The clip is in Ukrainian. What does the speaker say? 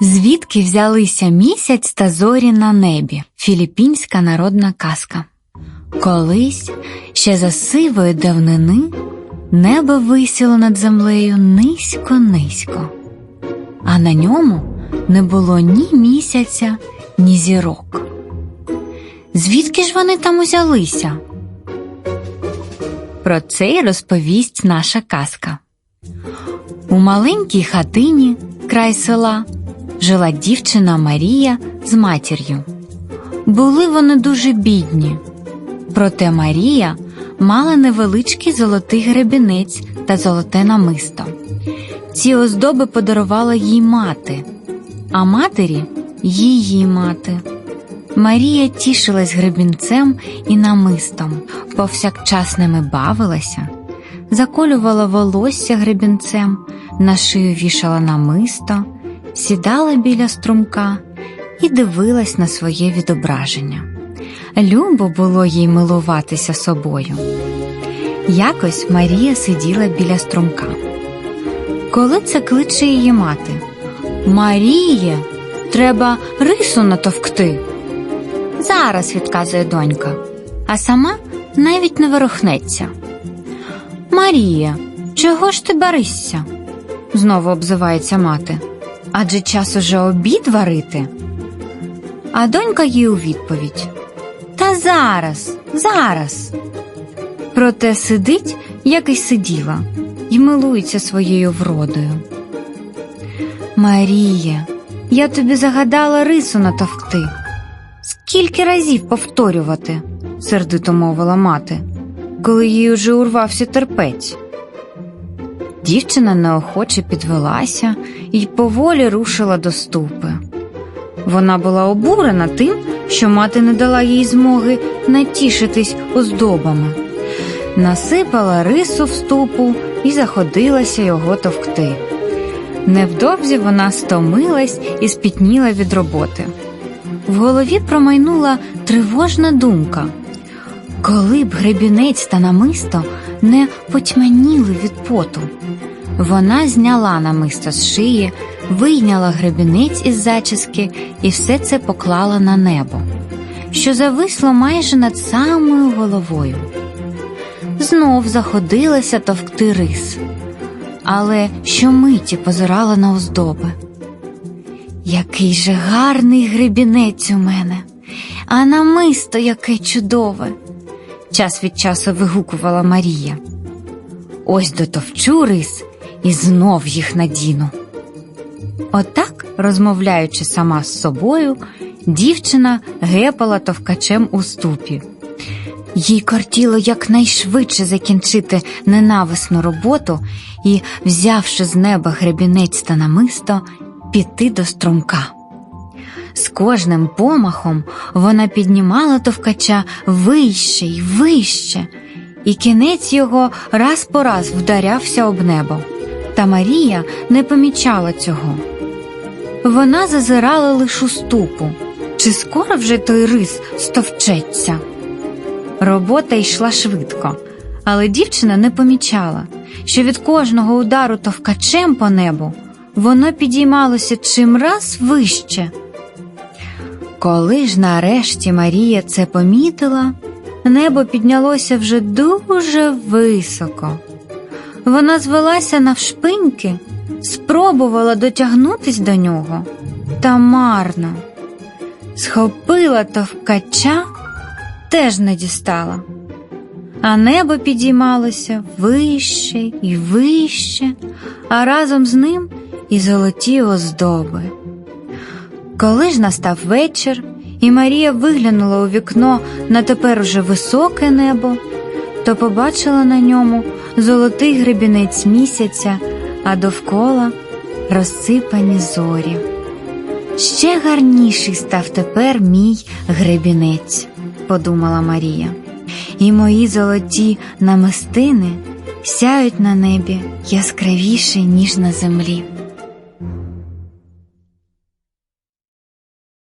Звідки взялися місяць та зорі на небі? Філіппінська народна казка. Колись ще за сивої давнини небо висіло над землею низько-низько, а на ньому не було ні місяця, ні зірок. Звідки ж вони там узялися? Про це й розповість наша казка. У маленькій хатині край села жила дівчина Марія з матір'ю. Були вони дуже бідні. Проте Марія мала невеличкий золотий гребінець та золоте намисто. Ці оздоби подарувала їй мати, а матері її мати. Марія тішилась гребінцем і намистом, повсякчас ними бавилася, заколювала волосся гребінцем, на шию вішала намисто, сідала біля струмка і дивилась на своє відображення. Любо було їй милуватися собою. Якось Марія сиділа біля струмка. Коли це кличе її мати Маріє, треба рису натовкти. Зараз, відказує донька, а сама навіть не ворухнеться. Марія, чого ж ти баришся? знову обзивається мати. Адже час уже обід варити. А донька їй у відповідь Та зараз, зараз. Проте сидить, як і сиділа, і милується своєю вродою. Марія, я тобі загадала рису натовкти. Скільки разів повторювати, сердито мовила мати, коли їй уже урвався терпець. Дівчина неохоче підвелася і поволі рушила до ступи. Вона була обурена тим, що мати не дала їй змоги натішитись оздобами, насипала рису в ступу і заходилася його товкти. Невдовзі вона стомилась і спітніла від роботи. В голові промайнула тривожна думка коли б гребінець та намисто не потьмяніли від поту. Вона зняла намисто з шиї, вийняла гребінець із зачіски і все це поклала на небо, що зависло майже над самою головою. Знов заходилася товкти рис, але щомиті позирала на оздоби. Який же гарний гребінець у мене, а намисто яке чудове, час від часу вигукувала Марія. Ось дотовчу рис і знов їх надіну. Отак, розмовляючи сама з собою, дівчина гепала товкачем у ступі. Їй кортіло якнайшвидше закінчити ненависну роботу і, взявши з неба гребінець та намисто, піти до струмка. З кожним помахом вона піднімала товкача вище й вище, і кінець його раз по раз вдарявся об небо. Та Марія не помічала цього. Вона зазирала лише у ступу, чи скоро вже той рис стовчеться. Робота йшла швидко, але дівчина не помічала, що від кожного удару товкачем по небу воно підіймалося чимраз вище. Коли ж нарешті Марія це помітила, небо піднялося вже дуже високо. Вона звелася навшпиньки, спробувала дотягнутись до нього, та марно. Схопила товкача, теж не дістала, а небо підіймалося вище і вище, а разом з ним і золоті оздоби. Коли ж настав вечір, і Марія виглянула у вікно на тепер уже високе небо, то побачила на ньому золотий гребінець місяця, а довкола розсипані зорі. Ще гарніший став тепер мій гребінець, подумала Марія, і мої золоті намистини сяють на небі яскравіше, ніж на землі.